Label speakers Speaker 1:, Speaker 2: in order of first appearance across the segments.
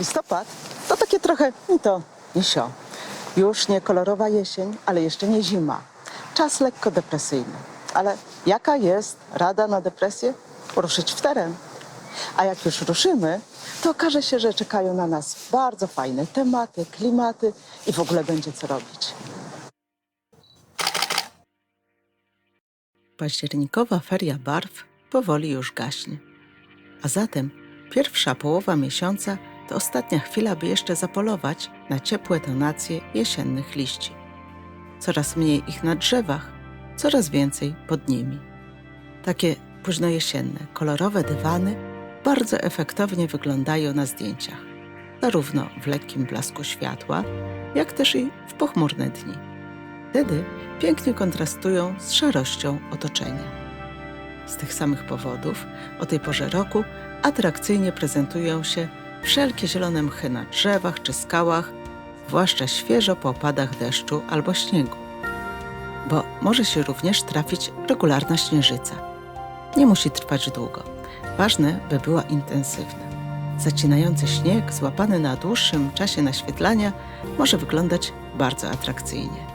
Speaker 1: Listopad to takie trochę ni to, ni sio. Już nie kolorowa jesień, ale jeszcze nie zima. Czas lekko depresyjny. Ale jaka jest rada na depresję? Ruszyć w teren. A jak już ruszymy, to okaże się, że czekają na nas bardzo fajne tematy, klimaty i w ogóle będzie co robić. Październikowa feria barw powoli już gaśnie. A zatem pierwsza połowa miesiąca to ostatnia chwila, by jeszcze zapolować na ciepłe tonacje jesiennych liści. Coraz mniej ich na drzewach, coraz więcej pod nimi. Takie późnojesienne, kolorowe dywany bardzo efektownie wyglądają na zdjęciach, zarówno w lekkim blasku światła, jak też i w pochmurne dni. Wtedy pięknie kontrastują z szarością otoczenia. Z tych samych powodów o tej porze roku atrakcyjnie prezentują się wszelkie zielone mchy na drzewach czy skałach, zwłaszcza świeżo po opadach deszczu albo śniegu. Bo może się również trafić regularna śnieżyca. Nie musi trwać długo. Ważne, by była intensywna. Zacinający śnieg, złapany na dłuższym czasie naświetlania, może wyglądać bardzo atrakcyjnie.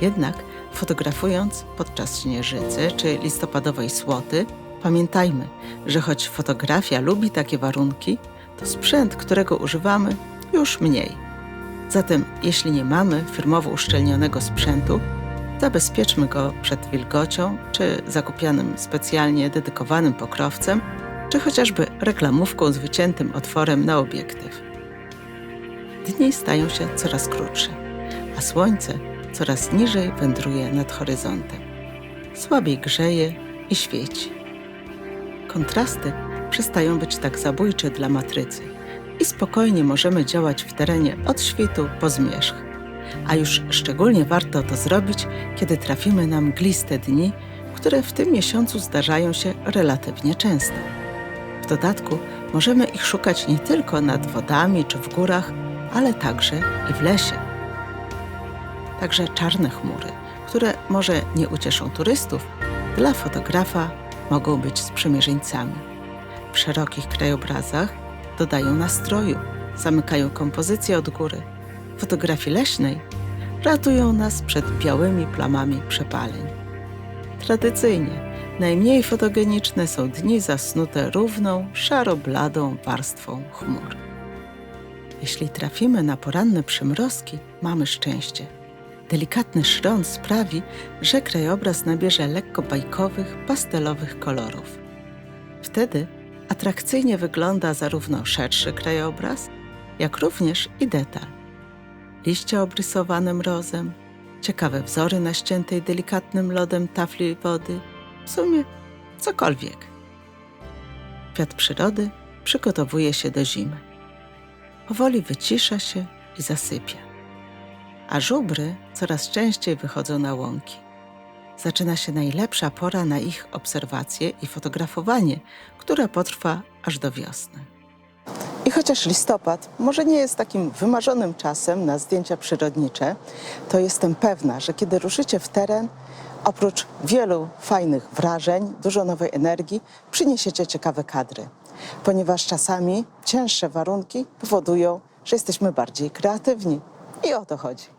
Speaker 1: Jednak fotografując podczas śnieżycy czy listopadowej słoty, pamiętajmy, że choć fotografia lubi takie warunki, to sprzęt, którego używamy, już mniej. Zatem, jeśli nie mamy firmowo uszczelnionego sprzętu, zabezpieczmy go przed wilgocią czy zakupianym specjalnie dedykowanym pokrowcem, czy chociażby reklamówką z wyciętym otworem na obiektyw. Dni stają się coraz krótsze, a słońce coraz niżej wędruje nad horyzontem. Słabiej grzeje i świeci. Kontrasty przestają być tak zabójcze dla matrycy i spokojnie możemy działać w terenie od świtu po zmierzch. A już szczególnie warto to zrobić, kiedy trafimy na mgliste dni, które w tym miesiącu zdarzają się relatywnie często. W dodatku możemy ich szukać nie tylko nad wodami czy w górach, ale także i w lesie. Także czarne chmury, które może nie ucieszą turystów, dla fotografa mogą być sprzymierzeńcami. W szerokich krajobrazach dodają nastroju, zamykają kompozycję od góry. W fotografii leśnej ratują nas przed białymi plamami przepaleń. Tradycyjnie najmniej fotogeniczne są dni zasnute równą, szaro-bladą warstwą chmur. Jeśli trafimy na poranne przymrozki, mamy szczęście. Delikatny szron sprawi, że krajobraz nabierze lekko bajkowych, pastelowych kolorów. Wtedy atrakcyjnie wygląda zarówno szerszy krajobraz, jak również i detal. Liście obrysowane mrozem, ciekawe wzory na ściętej delikatnym lodem tafli wody, w sumie cokolwiek. Kwiat przyrody przygotowuje się do zimy. Powoli wycisza się i zasypia. A żubry coraz częściej wychodzą na łąki. Zaczyna się najlepsza pora na ich obserwacje i fotografowanie, która potrwa aż do wiosny. I chociaż listopad może nie jest takim wymarzonym czasem na zdjęcia przyrodnicze, to jestem pewna, że kiedy ruszycie w teren, oprócz wielu fajnych wrażeń, dużo nowej energii, przyniesiecie ciekawe kadry. Ponieważ czasami cięższe warunki powodują, że jesteśmy bardziej kreatywni. I o to chodzi.